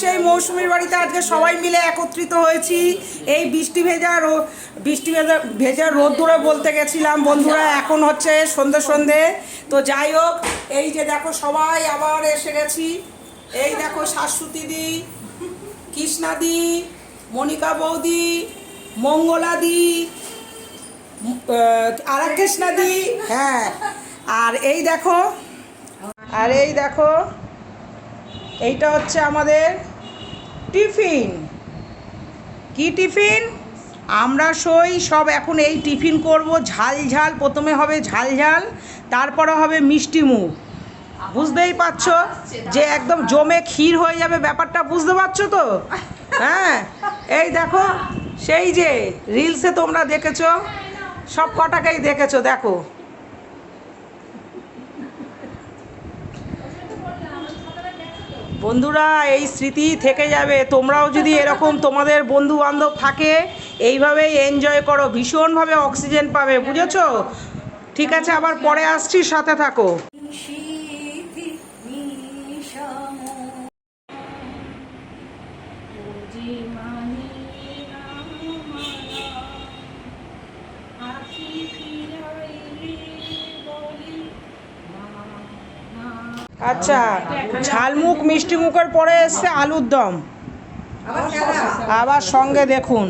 সেই মৌসুমীর বাড়িতে আজকে সবাই মিলে একত্রিত হয়েছি। এই বৃষ্টি ভেজা বৃষ্টি ভেজা ভেজা রোদ ধরে বলতে গেছিলাম, বন্ধুরা, এখন হচ্ছে সন্ধে সন্ধে। তো যাই হোক, এই যে দেখো সবাই আবার এসে গেছি। এই দেখো শাশ্বতী দি কৃষ্ণাদি মনিকা বৌদি মঙ্গলাদি আরাকৃষ্ণাদি হ্যাঁ। আর এই দেখো, আর এই দেখো, এইটা হচ্ছে আমাদের টিফিন। কি টিফিন? আমরা সই সব এখন এই টিফিন করব। ঝাল ঝাল, প্রথমে হবে ঝাল ঝাল, তারপরে হবে মিষ্টি মুখ। বুঝতেই পারছ যে একদম জমে ক্ষীর হয়ে যাবে ব্যাপারটা, বুঝতে পারছ তো? হ্যাঁ? এই দেখো, সেই যে রিলসে তোমরা দেখেছ, সব কটাকেই দেখেছ, দেখো। বন্ধুরা, এই স্মৃতি থেকে যাবে। তোমরাও যদি এরকম তোমাদের বন্ধু বান্ধব থাকে, এইভাবেই এনজয় করো। ভীষণভাবে অক্সিজেন পাবে, বুঝেছ? ঠিক আছে, আবার পরে আসছি, সাথে থাকো। আচ্ছা ঝালমুখ মিষ্টি মুখের পরে এসছে আলুর দম। আবার সঙ্গে দেখুন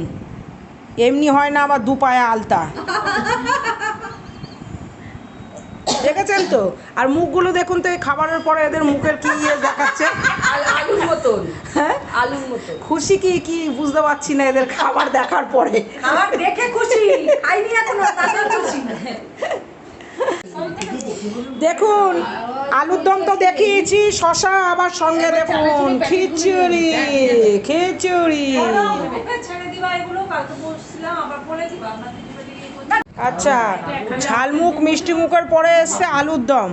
এমনি হয় না আবার দু পায়ে আলতা। দেখেছেন তো? আর মুখগুলো দেখুন তো এই খাবারের পরে এদের মুখের কি ইয়ে দেখাচ্ছে? আল- আলুর মতন। হ্যাঁ? আলুর মতন। খুশি কি কি বুঝতে পারছি না এদের খাবার দেখার পরে। আমার দেখে খুশি খাইনি এখনও খুশি দেখুন, আলুর দম তো দেখিয়েছি, শশা আবার সঙ্গে দেখুন, খিচুড়ি খিচুড়ি। আচ্ছা ঝালমুখ মিষ্টি মুখের পরে এসছে আলুর দম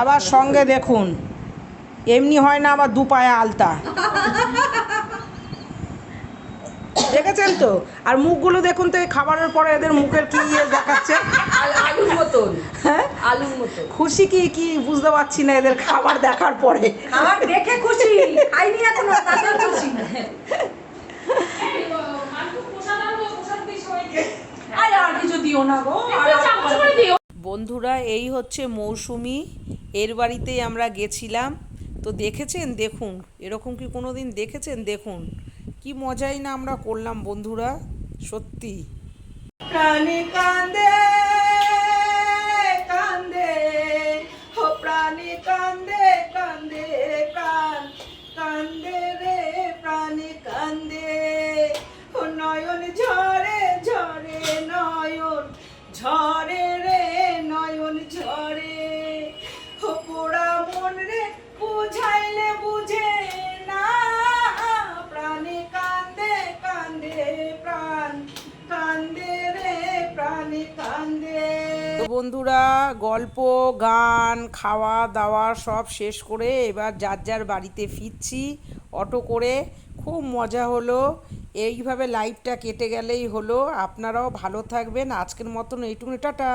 আবার সঙ্গে দেখুন, এমনি হয় না আবার দু পায়ে আলতা দেখেছেন তো? আর মুখগুলো দেখুন তো খাবারের পরে এদের মুখের কি ইয়ে দেখাচ্ছে? আল- আলুর মতন। হ্যাঁ? আলুর মতন। খুশি কি কি বুঝতে পারছি না এদের খাবার দেখার পরে। দেখে খুশি খাইনি এখনও তাতেও খুশি। আয় আর কিছু দিও না বন্ধুরা এই হচ্ছে মৌসুমি। এর বাড়িতেই আমরা গেছিলাম। তো দেখেছেন? দেখুন। এরকম কি কোনো দিন দেখেছেন? দেখুন। কি মজাই না আমরা করলাম, বন্ধুরা? সত্যি। প্রাণে কান্দে কান্দে ও প্রাণে কান্দে কান্দে, প্রাণ, কান্দে রে, প্রাণে কান্দে। ও নয়ন ঝরে ঝরে নয়ন ঝরে বন্ধুরা, গল্প, গান, খাওয়া দাওয়া সব শেষ করে এবার যার যার বাড়িতে ফিরছি, অটো করে। খুব মজা হলো। এইভাবে লাইফটা কেটে গেলেই হলো। আপনারাও ভালো থাকবেন। আজকের মতন এইটুকুনি। টাটা।